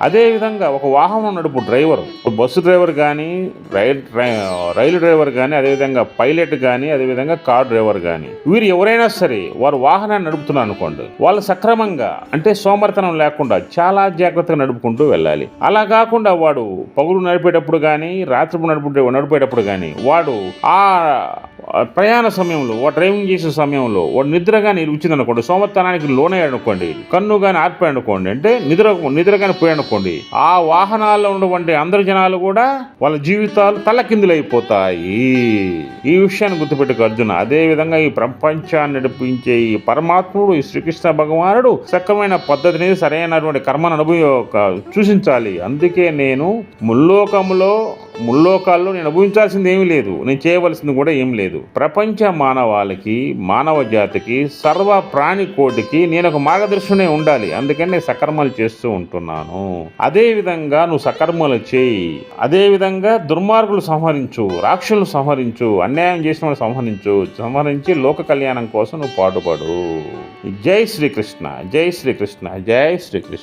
అదేవిధంగా ఒక వాహనం నడుపు డ్రైవర్ బస్సు డ్రైవర్ కానీ రైల్ రైలు డ్రైవర్ కానీ అదేవిధంగా పైలట్ కానీ అదేవిధంగా కార్ డ్రైవర్ కానీ వీరు ఎవరైనా సరే వారు వాహనాన్ని నడుపుతున్నారు అనుకోండి వాళ్ళు సక్రమంగా అంటే సోమర్తనం లేకుండా చాలా జాగ్రత్తగా నడుపుకుంటూ వెళ్ళాలి. అలా కాకుండా వాడు పగులు నడిపేటప్పుడు కానీ రాత్రి నడుపు నడిపేటప్పుడు కానీ వాడు ఆ ప్రయాణ సమయంలో వాడు డ్రైవింగ్ చేసే సమయంలో వాడు నిద్ర కానీ వచ్చింది అనుకోండి లోనే అనుకోండి కన్ను కానీ ఆర్పాడు అనుకోండి అంటే నిద్ర నిద్ర కానీ పోయాడు అనుకోండి ఆ వాహనాల్లో ఉన్నటువంటి అందరి జనాలు కూడా వాళ్ళ జీవితాలు తలకిందులైపోతాయి. ఈ విషయాన్ని గుర్తుపెట్టుకు అర్జున. అదే విధంగా ఈ ప్రపంచాన్ని నడిపించే ఈ పరమాత్ముడు ఈ శ్రీకృష్ణ భగవానుడు సక్రమైన పద్ధతిని సరైనటువంటి కర్మను అనుభవ సూచించాలి. అందుకే నేను ముల్లోకములో ముల్లోకాల్లో నేను అనుభవించాల్సింది ఏమీ లేదు. నేను చేయవలసింది కూడా ఏం లేదు. ప్రపంచ మానవాళికి మానవ జాతికి సర్వ ప్రాణి కోటికి నేను ఒక మార్గదర్శనే ఉండాలి. అందుకని నేను సకర్మలు చేస్తూ ఉంటున్నాను. అదే విధంగా నువ్వు సకర్మలు చేయి. అదే విధంగా దుర్మార్గులు సంహరించు రాక్షసులు సంహరించు అన్యాయం చేసిన వాళ్ళు సంహరించు సంహరించి లోక కళ్యాణం కోసం నువ్వు పాటుపడు. జై శ్రీకృష్ణ జై శ్రీకృష్ణ జై శ్రీకృష్ణ.